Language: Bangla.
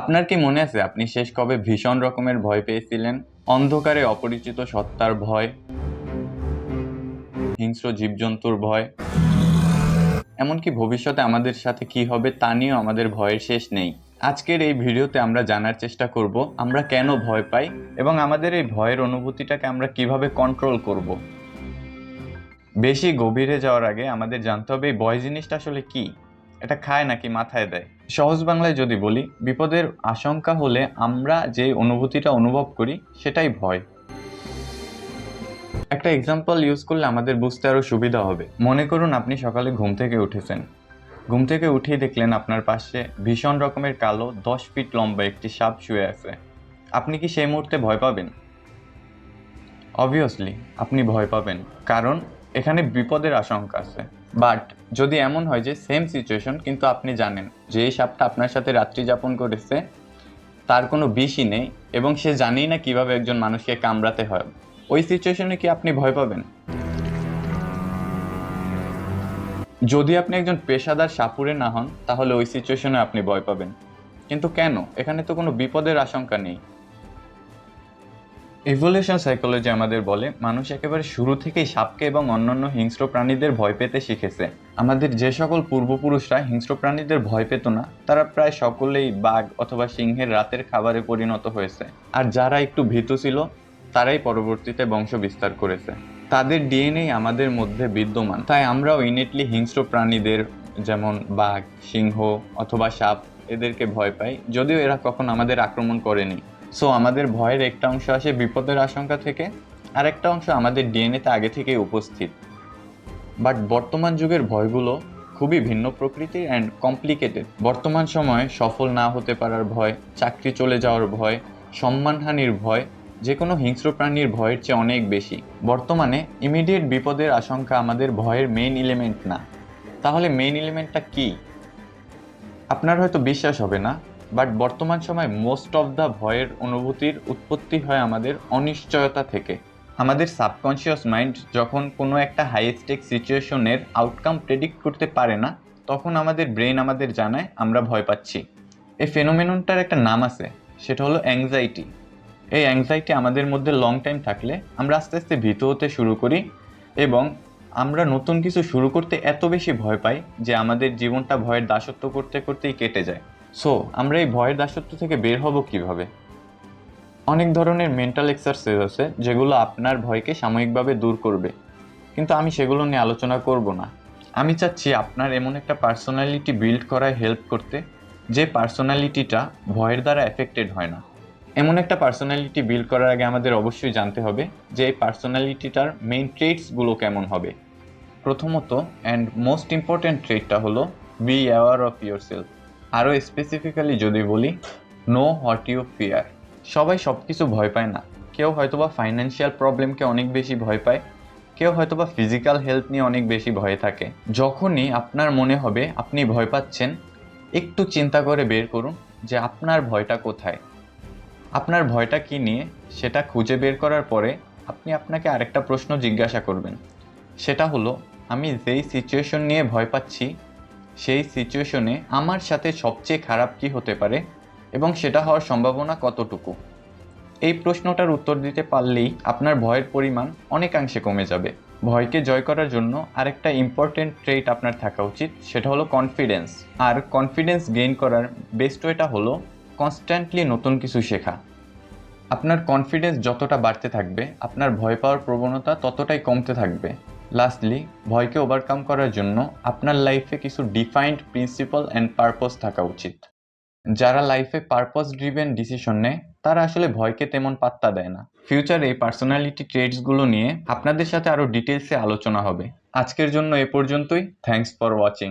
আপনার কি মনে আছে, আপনি শেষ কবে ভীষণ রকমের ভয় পেয়েছিলেন? অন্ধকারে অপরিচিত সত্তার ভয়, হিংস্র জীবজন্তুর ভয়। এমনকি ভবিষ্যতে আমাদের সাথে কি হবে তা নিয়েও আমাদের ভয়ের শেষ নেই। আজকের এই ভিডিওতে আমরা জানার চেষ্টা করব, আমরা কেন ভয় পাই এবং আমাদের এই ভয়ের অনুভূতিটাকে আমরা কীভাবে কন্ট্রোল করব। বেশি গভীরে যাওয়ার আগে আমাদের জানতে হবে এই ভয় জিনিসটা আসলে কি? এটা খায় নাকি মাথায় দেয়? সহজ বাংলায় যদি বলি, বিপদের আশঙ্কা হলে আমরা যে অনুভূতিটা অনুভব করি, সেটাই ভয়। একটা এক্সাম্পল ইউজ করলে আমাদের বুঝতে আরও সুবিধা হবে। মনে করুন আপনি সকালে ঘুম থেকে উঠেছেন। ঘুম থেকে উঠেই দেখলেন আপনার পাশে ভীষণ রকমের কালো, দশ ফিট লম্বা একটি সাপ শুয়ে আছে। আপনি কি সেই মুহূর্তে ভয় পাবেন? অবভিয়াসলি আপনি ভয় পাবেন। কারণ এখানে বিপদের আশঙ্কা আছে। বাট যদি এমন হয় যে সেম সিচুয়েশন কিন্তু আপনি জানেন যে, এই সাপটা আপনার সাথে রাত্রি যাপন করেছে, তার কোনো বিষই নেই এবং সে জানেই না কীভাবে একজন মানুষকে কামড়াতে হয়। ওই সিচুয়েশনে কি আপনি ভয় পাবেন? যদি আপনি একজন পেশাদার সাপুরে না হন, তাহলে ওই সিচুয়েশনে আপনি ভয় পাবেন। কিন্তু কেন? এখানে তো কোনো বিপদের আশঙ্কা নেই। ইভলিউশন সাইকোলজি আমাদের বলে, মানুষ একেবারে শুরু থেকেই সাপকে এবং অন্যান্য হিংস্র প্রাণীদের ভয় পেতে শিখেছে। আমাদের যে সকল পূর্বপুরুষরা হিংস্র প্রাণীদের ভয় পেত না, তারা প্রায় সকলেই বাঘ অথবা সিংহের রাতের খাবারে পরিণত হয়েছে। আর যারা একটু ভীতু ছিল, তারাই পরবর্তীতে বংশ বিস্তার করেছে। তাদের ডিএনএ আমাদের মধ্যে বিদ্যমান, তাই আমরাও ইনেটলি হিংস্র প্রাণীদের, যেমন বাঘ, সিংহ অথবা সাপ, এদেরকে ভয় পাই, যদিও এরা কখন আমাদের আক্রমণ করেনি। সো আমাদের ভয়ের একটা অংশ আসে বিপদের আশঙ্কা থেকে আর একটা অংশ আমাদের ডিএনএতে আগে থেকেই উপস্থিত। বাট বর্তমান যুগের ভয়গুলো খুবই ভিন্ন প্রকৃতির অ্যান্ড কমপ্লিকেটেড বর্তমান সময়ে সফল না হতে পারার ভয়, চাকরি চলে যাওয়ার ভয়, সম্মানহানির ভয় যে কোনো হিংস্র প্রাণীর ভয়ের চেয়ে অনেক বেশি। বর্তমানে ইমিডিয়েট বিপদের আশঙ্কা আমাদের ভয়ের মেইন এলিমেন্ট না। তাহলে মেইন এলিমেন্টটা কি? আপনার হয়তো বিশ্বাস হবে না বাট বর্তমান সময় মোস্ট অফ দ্য ভয়ের অনুভূতির উৎপত্তি হয় আমাদের অনিশ্চয়তা থেকে। আমাদের সাবকনশিয়াস মাইন্ড যখন কোনো একটা হাই স্টেক সিচুয়েশনের আউটকাম প্রেডিক্ট করতে পারে না, তখন আমাদের ব্রেন আমাদের জানায়, আমরা ভয় পাচ্ছি। এই ফেনোমেননটার একটা নাম আছে, সেটা হলো অ্যাংজাইটি এই অ্যাংজাইটি আমাদের মধ্যে লং টাইম থাকলে আমরা আস্তে আস্তে ভীত হতে শুরু করি এবং আমরা নতুন কিছু শুরু করতে এত বেশি ভয় পাই যে আমাদের জীবনটা ভয়ের দাসত্ব করতে করতেই কেটে যায়। সো আমরা এই ভয়ের দাসত্ব থেকে বের হব কীভাবে? অনেক ধরনের মেন্টাল এক্সারসাইজ আছে যেগুলো আপনার ভয়কে সাময়িকভাবে দূর করবে। কিন্তু আমি সেগুলো নিয়ে আলোচনা করব না। আমি চাচ্ছি আপনার এমন একটা পার্সোনালিটি বিল্ড করায় হেল্প করতে, যে পার্সোনালিটিটা ভয়ের দ্বারা এফেক্টেড হয় না। এমন একটা পার্সোনালিটি বিল্ড করার আগে আমাদের অবশ্যই জানতে হবে যে এই পার্সোনালিটিটার মেইন ট্রেটসগুলো কেমন হবে। প্রথমত অ্যান্ড মোস্ট ইম্পর্ট্যান্ট ট্রেটটা হলো be aware of yourself আরও স্পেসিফিক্যালি যদি বলি নো হোয়াট ইউ ফিয়ার সবাই সব কিছু ভয় পায় না। কেউ হয়তোবা ফাইন্যান্সিয়াল প্রবলেমকে অনেক বেশি ভয় পায়, কেউ হয়তোবা ফিজিক্যাল হেলথ নিয়ে অনেক বেশি ভয় থাকে। যখনই আপনার মনে হবে আপনি ভয় পাচ্ছেন, একটু চিন্তা করে বের করুন যে আপনার ভয়টা কোথায়। আপনার ভয়টা কি নিয়ে? সেটা খুঁজে বের করার পরে আপনি আপনাকে আরেকটা প্রশ্ন জিজ্ঞাসা করবেন। সেটা হলো, আমি যেই সিচুয়েশন নিয়ে ভয় পাচ্ছি সেই সিচুয়েশনে আমার সাথে সবচেয়ে খারাপ কি হতে পারে এবং সেটা হওয়ার সম্ভাবনা কতটুকু? এই প্রশ্নটার উত্তর দিতে পারলেই আপনার ভয়ের পরিমাণ অনেকাংশে কমে যাবে। ভয়কে জয় করার জন্য আরেকটা ইম্পর্টেন্ট ট্রেট আপনার থাকা উচিত, সেটা হলো কনফিডেন্স আর কনফিডেন্স গেইন করার বেস্ট ওয়েটা হলো কনস্ট্যান্টলি নতুন কিছু শেখা। আপনার কনফিডেন্স যতটা বাড়তে থাকবে, আপনার ভয় পাওয়ার প্রবণতা ততটাই কমতে থাকবে। লাস্টলি ভয়কে ওভারকাম করার জন্য আপনার লাইফে কিছু ডিফাইন্ড প্রিন্সিপাল অ্যান্ড পারপস থাকা উচিত। যারা লাইফে পারপস ড্রিভেন ডিসিশন নেয়, তারা আসলে ভয়কে তেমন পাত্তা দেয় না। ফিউচারে এই পার্সোনালিটি ট্রেডসগুলো নিয়ে আপনাদের সাথে আরও ডিটেলসে আলোচনা হবে। আজকের জন্য এ পর্যন্তই। Thanks for watching